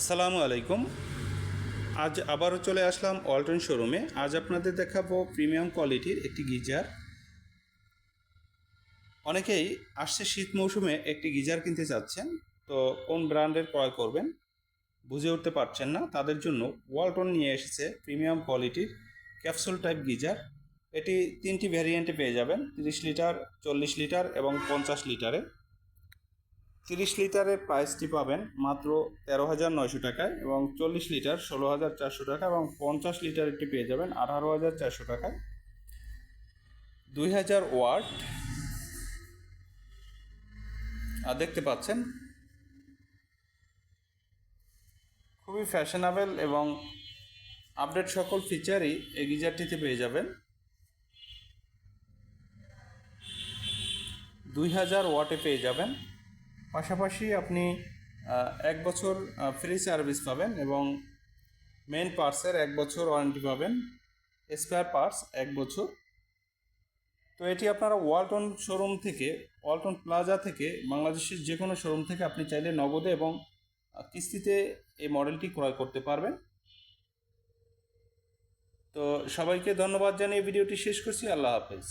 আসসালামু আলাইকুম। আজ আবারও চলে আসলাম ওয়ালটন শোরুমে আজ আপনাদের দেখাবো প্রিমিয়াম কোয়ালিটির একটি গিজার। অনেকেই আসছে শীত মৌসুমে একটি গিজার কিনতে চাচ্ছেন, তো কোন ব্র্যান্ডের ক্রয় করবেন বুঝে উঠতে পারছেন না। তাদের জন্য ওয়ালটন নিয়ে এসেছে প্রিমিয়াম কোয়ালিটির ক্যাপসুল টাইপ গিজার। এটি তিনটি ভ্যারিয়েন্টে পেয়ে যাবেন, তিরিশ লিটার, চল্লিশ লিটার এবং পঞ্চাশ লিটারে তিরিশ লিটারের প্রাইসটি পাবেন মাত্র তেরো হাজার নয়শো টাকায় এবং চল্লিশ লিটার ষোলো হাজার চারশো টাকা এবং পঞ্চাশ লিটারেরটি পেয়ে যাবেন আঠারো হাজার চারশো টাকায়। দুই হাজার ওয়াট। আর দেখতে পাচ্ছেন, খুবই ফ্যাশনেবল এবং আপডেট সকল ফিচারই এই গিজারটিতে পেয়ে যাবেন। দুই হাজার ওয়াটে পেয়ে যাবেন। পাশাপাশি আপনি এক বছর ফ্রি সার্ভিস পাবেন এবং মেন পার্টসের এক বছর ওয়ারেন্টি পাবেন স্পেয়ার পার্টস এক বছর। তো এটি আপনারা ওয়ালটন শোরুম থেকে ওয়ালটন প্লাজা থেকে, বাংলাদেশের যে কোনো শোরুম থেকে আপনি চাইলে নগদে এবং কিস্তিতে এই মডেলটি ক্রয় করতে পারবেন। তো সবাইকে ধন্যবাদ জানিয়ে ভিডিওটি শেষ করছি। আল্লাহ হাফেজ।